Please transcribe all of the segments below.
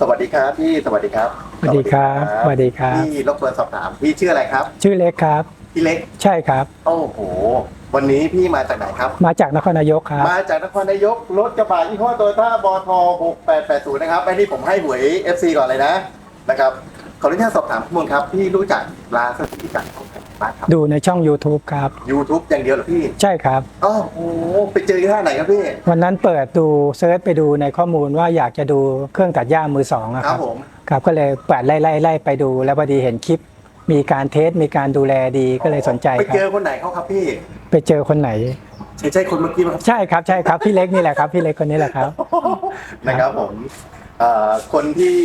สวัสดีครับพี่สวัสดีครับสวัสดีครับสวัสดีครับพี่รบกวนสอบถามพี่ชื่ออะไรครับ ชื่อเล็กครับพี่เล็กใช่ครับโอ้โหวันนี้พี่มาจากไหนครับ มาจากนครนายกครับ มาจากนครนายกรถกระบะยี่ห้อโตโยต้าบอท6880นะครับไอ้นี่ผมให้หวย FC ก่อนเลยนะนะครับ ขออนุญาตสอบถามข้อมูลครับพี่รู้จักร้านสถิติการท่องเที่ยวบ้านครับ ดูในช่อง YouTube ครับ YouTube อย่างเดียวเหรอพี่ใช่ครับโอ้โหไปเจอที่ท่าไหนครับพี่วันนั้นเปิดดูเซิร์ชไปดูในข้อมูลว่าอยากจะดูเครื่องตัดหญ้ามือสองอะคครัรับบผมครับก็เลยเปิดไล่ไล่ไล่ไปดู แล้วพอดีเห็นคลิป มีการเทสมีการดูแลดีก็เลยสนใจไปครัเจอบคนไหนเขาครับพี่ไปเจอคนไหน ใช่ใช่คนเมื่อกี้ไหมครับ ใช่ครับใช่ครับพี่เล็กนี่แหละครับ พี่เล็กคนนี้แหละครับ นะครับผมเอ่อคนที่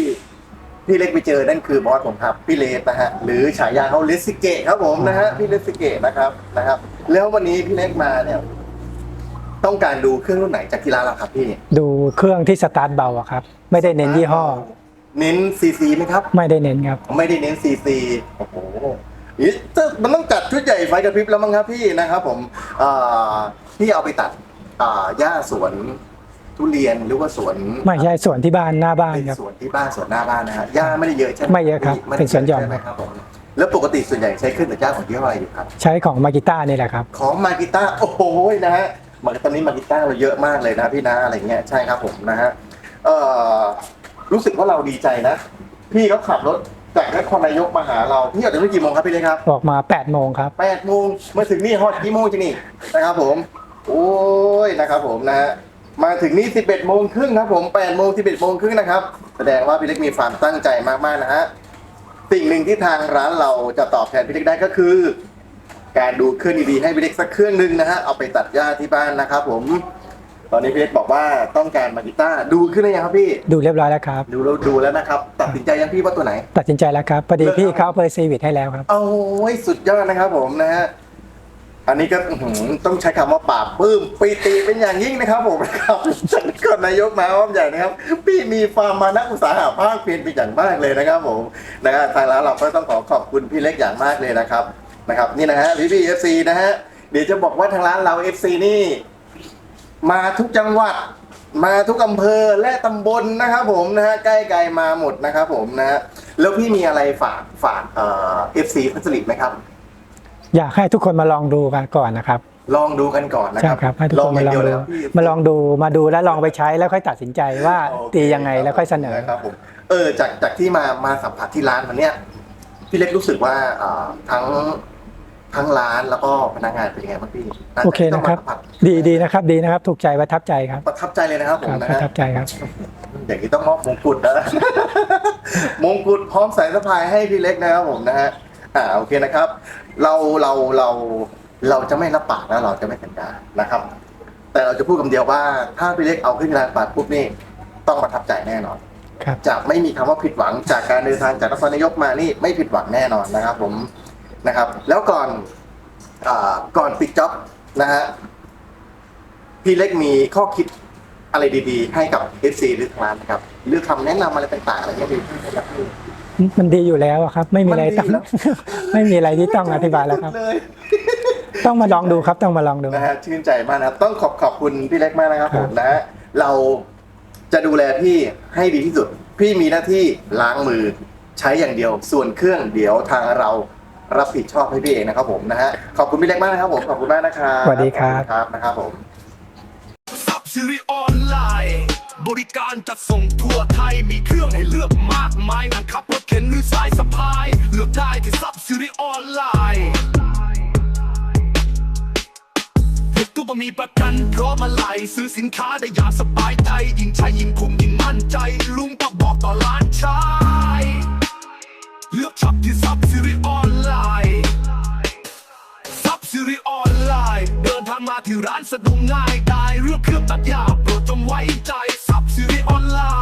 พี่เล็กไปเจอนั่นคือบอสผมครับพี่เลสนะฮะหรือฉายาเขาเลสซิเกะครับผมนะฮะพี่เลสซิเกะนะครับนะครับ แล้ววันนี้พี่เล็กมาเนี่ย ต้องการดูเครื่องรุ่นไหนจากที่ร้านเราครับพี่ดูเครื่องที่สตาร์ทเบาอะครับ ไม่ได้เน้นยี่ห้อ เน้นซีซีไหมครับ ไม่ได้เน้นครับ ไม่ได้เน้นซีซีโอ้โหนี่มันต้องจัดชุดใหญ่ไฟกระพริบแล้วมั้งครับพี่นะครับ ผมเอ่อพี่เอาไปตัดอ่าหญ้าสวน ทุเรียนหรือว่าสวนไม่ใช่ส่วนที่บ้านหน้าบ้านเป็นครับ สวนที่บ้านสวนหน้าบ้านนะฮะหญ้าไม่ได้เยอะใช่ไหมไม่เยอะครับไม่ได้เป็นสวนหย่อม ใช่ไหมครับผมแล้วปกติส่วนใหญ่ใช้เครื่องตัดหญ้าของยี่ห้ออะไรอยู่ครับ ใช้ของมากิต้านี่แหละครับ ของมากิต้าโอ้โหนะฮะมาตอนนี้มากิต้าเราเยอะมากเลยนะพี่นะอะไรเงี้ยใช่ครับผมนะฮะเอ่อรู้สึกว่าเราดีใจนะ พี่เขาขับรถจากนครนายกมาหาเราพี่ออกจากนู่นกี่โมงครับพี่เล็กครับออกมา8โมงครับ แปดโมงมาถึงนี่ฮอตกี่โมงจะนี่นะครับผม โอ้ยนะครับผมนะฮะ มาถึงนี่สิบเอ็ดโมงครึ่งครับผมแปดโมงสิบเอ็ดโมงครึ่งนะครับ แสดงว่าพี่เล็กมีความตั้งใจมากๆนะฮะ สิ่งหนึ่งที่ทางร้านเราจะตอบแทนพี่เล็กได้ก็คือ การดูเครื่องดีๆให้พี่เล็กสักเครื่องหนึ่งนะฮะ เอาไปตัดหญ้าที่บ้านนะครับผม ตอนนี้พี่เล็กบอกว่าต้องการมากีต้าร์ดูขึ้นหรือยังครับพี่ ดูเรียบร้อยแล้วครับ ดูแล้วดูแล้วนะครับ ตัดสินใจยังพี่ว่าตัวไหน ตัดสินใจแล้วครับพอดีพี่เขาเพอร์ซีวิตให้แล้วครับโอ้ยสุดยอดนะครับผมนะฮะ อันนี้ก็อื้อหือต้องใช้คำว่าปราบปลื้มปีติเป็นอย่างยิ่งนะครับผมนะครับจากนครนายกมาอ้อมใหญ่นะครับ พี่มีความมานะอุตสาหะภาคเพียรเป็นอย่างมากเลยนะครับผมนะฮะทางร้านเราก็ต้องขอขอบคุณพี่เล็กอย่างมากเลยนะครับนะครับ นี่นะฮะพี่พี่เอฟซีนะฮะเดี๋ยวจะบอกว่าทางร้านเราเอฟซีนี่ มาทุกจังหวัด มาทุกอำเภอและตำบลนะครับผมนะฮะใกล้ไกลมาหมดนะครับผมนะฮะแล้วพี่มีอะไรฝากฝากเอ่อฟซีพัสลิดไหมครับ อยากให้ทุกคนมาลองดูกันก่อนนะครับ ลองดูกันก่อนนะใช่ครับครับให้ทุกลอคงนอมาย่างลองเดียวดูแล้วพี่มาลองดูมาดูแล้วลองไปใช้แล้วค่อยตัดสินใจว่าโอเคตียังไงแล้วค่อยเสนอครับผมเออจากจากที่มามาสัมผัสที่ร้านมันเนี้ยพี่เล็กรู้สึกว่าเอ่อทั้งทั้งร้านแล้วก็พนักงานเป็นยังไงบ้างพี่หลังจากโอเคที่ต้งนะครับมาสัมผัสดีดีนะครับดีนะครับ ถูกใจประทับใจครับประทับใจเลยนะครับผคมรับนะประฮะ ทับใจครับ อย่างนี้ต้องมอบมงกุฎนะ มงกุฎพร้อมสายสะพายให้พี่เล็กนะครับผมนะฮะ อ่าโอเคนะครับ เราเราเราเราจะไม่รับปากนะเราจะไม่สัญญานะครับ แต่เราจะพูดคำเดียวว่า ถ้าพี่เล็กเอาขึ้นร้านปากปุ๊บนี่ต้องประทับใจแน่นอนครับจะไม่มีคำว่าผิดหวังจากการเดินทางจากนครนายกมานี่ไม่ผิดหวังแน่นอนนะครับ ผมนะครับ แล้วก่อนอาก่อนปิดจ็อบนะฮะพี่เล็กมีข้อคิดอะไรดีๆ ให้กับ FC หรือทางร้านนะครับหรือคำแนะนำอะไรต่างๆอะไรเงี้ยดีนะครับพี่ มันดีอยู่แล้วอะครับ ไม่มีอะไรต้องมันดีแล้วไม่มีอะไรที่ต้องอธิบายแล้วครับ เลยต้องมาลองดูครับต้องมาลองดู นะฮะชื่นใจมากนะครับต้องขอบขอบคุณพี่เล็กมากนะครับครัผบมนะฮะเราจะดูแลพี่ให้ดีที่สุด พี่มีหน้าที่ล้างมือใช้อย่างเดียว ส่วนเครื่องเดี๋ยวทางเรารับผิดชอบให้พี่เองนะครับผมนะฮะขอบคุณพี่เล็กมากนะครับผมขอบคุณมากนะครับสวัสดีครับขอณครับนะครับผม สับซิริออนไลน์ บริการจัดส่งทั่วไทยมีเครื่องให้เลือกมากมายนั่งขับรถเข็นหรือสายสะพาย เลือกได้ที่ซับซิรีออนไลน์ทุกตัวมีประกันพร้อมอะไรซื้อสินค้าได้อย่างสบายใจ ยิ่งใช้ยิ่งคุ้มยิ่งมั่นใจามาที่ร้านสะดวกง่ายได้เรื่องเครื่องตัดหญ้าโปรดจงไว้ใจซับสิริออนไลน์